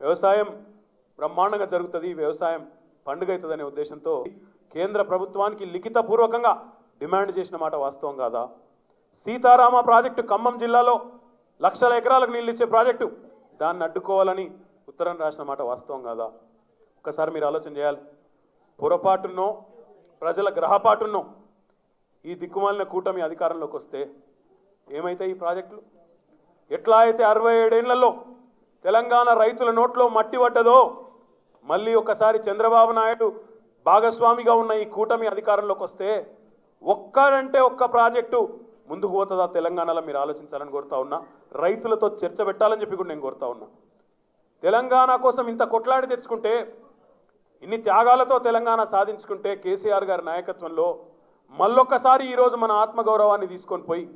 వ్యవసాయం బ్రహ్మాండంగా జరుగుతుంది వ్యవసాయం పండుగ అవుతుందనే ఉద్దేశంతో కేంద్ర ప్రభుత్వానికి లిఖితపూర్వకంగా డిమాండ్ చేసిన మాట వాస్తవం కాదా? సీతారామ ప్రాజెక్టు ఖమ్మం జిల్లాలో లక్షల ఎకరాలకు నీళ్ళు ఇచ్చే ప్రాజెక్టు. దాన్ని అడ్డుకోవాలని ఉత్తరం రాసిన మాట వాస్తవం కాదా? ఒకసారి మీరు ఆలోచన చేయాలి. పొరపాటున్నో ప్రజల గ్రహపాటున్నో ఈ దిక్కుమాలిన కూటమి అధికారంలోకి వస్తే ఏమైతే ఈ ప్రాజెక్టులు? ఎట్లా అయితే అరవై ఏడేళ్ళలో తెలంగాణ రైతుల నోట్లో మట్టి పట్టదో మళ్ళీ ఒకసారి చంద్రబాబు నాయుడు భాగస్వామిగా ఉన్న ఈ కూటమి అధికారంలోకి వస్తే ఒక్కడంటే ఒక్క ప్రాజెక్టు ముందుకు పోతుందా తెలంగాణలో మీరు ఆలోచించాలని కోరుతా ఉన్నా? రైతులతో చర్చ పెట్టాలని చెప్పి కూడా నేను కోరుతా ఉన్నా. తెలంగాణ కోసం ఇంత కొట్లాడి తెచ్చుకుంటే ఇన్ని త్యాగాలతో తెలంగాణ సాధించుకుంటే కేసీఆర్ గారి నాయకత్వంలో మళ్ళొక్కసారి ఈరోజు మన ఆత్మగౌరవాన్ని తీసుకొని పోయి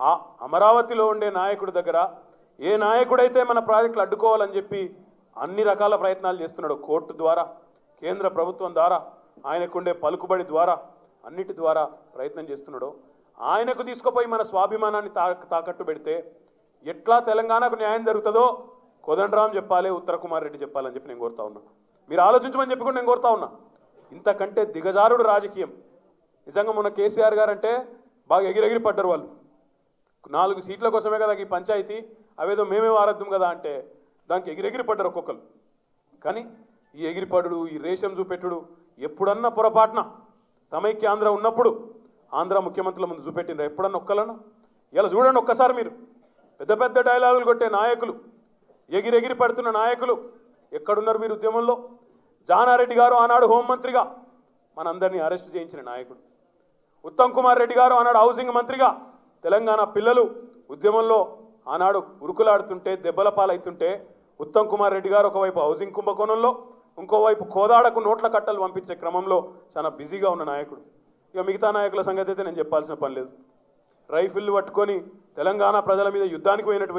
ఆ అమరావతిలో ఉండే నాయకుడి దగ్గర ఏ నాయకుడైతే మన ప్రాజెక్టులు అడ్డుకోవాలని చెప్పి అన్ని రకాల ప్రయత్నాలు చేస్తున్నాడు కోర్టు ద్వారా కేంద్ర ప్రభుత్వం ద్వారా ఆయనకుండే పలుకుబడి ద్వారా అన్నిటి ద్వారా ప్రయత్నం చేస్తున్నాడు ఆయనకు తీసుకుపోయి మన స్వాభిమానాన్ని తా తాకట్టు పెడితే ఎట్లా తెలంగాణకు న్యాయం జరుగుతుందో కోదండరాం చెప్పాలి ఉత్తరకుమార్ రెడ్డి చెప్పాలని చెప్పి నేను కోరుతా ఉన్నా. మీరు ఆలోచించమని చెప్పి కూడా నేను కోరుతా ఉన్నా. ఇంతకంటే దిగజారుడు రాజకీయం. నిజంగా మొన్న కేసీఆర్ గారు అంటే బాగా ఎగిరెగిరి పడ్డారు వాళ్ళు. నాలుగు సీట్ల కోసమే కదా ఈ పంచాయతీ. అవేదో మేమే ఆరాధ్యం కదా అంటే దానికి ఎగిరెగిరి పడ్డారు ఒక్కొక్కరు. కానీ ఈ ఎగిరిపడుడు ఈ రేషం చూపెట్టుడు ఎప్పుడన్నా పొరపాటున సమైక్య ఆంధ్ర ఉన్నప్పుడు ఆంధ్ర ముఖ్యమంత్రుల ముందు చూపెట్టిండ్రు? ఎప్పుడన్నా ఒక్కలను ఇలా చూడండి ఒక్కసారి మీరు. పెద్ద పెద్ద డైలాగులు కొట్టే నాయకులు ఎగిరెగిరి పడుతున్న నాయకులు ఎక్కడున్నారు మీరు ఉద్యమంలో? జానారెడ్డి గారు ఆనాడు హోంమంత్రిగా మనందరినీ అరెస్ట్ చేయించిన నాయకుడు. ఉత్తమ్ కుమార్ రెడ్డి గారు ఆనాడు హౌసింగ్ మంత్రిగా తెలంగాణ పిల్లలు ఉద్యమంలో ఆనాడు ఉరుకులాడుతుంటే దెబ్బల పాలవుతుంటే ఉత్తమ్ కుమార్ రెడ్డి గారు ఒకవైపు హౌసింగ్ కుంభకోణంలో ఇంకోవైపు కోదాడకు నోట్ల కట్టలు పంపించే క్రమంలో చాలా బిజీగా ఉన్న నాయకుడు. ఇక మిగతా నాయకుల సంగతి అయితే నేను చెప్పాల్సిన పని లేదు. రైఫిల్ పట్టుకొని తెలంగాణ ప్రజల మీద యుద్ధానికి పోయినట్టు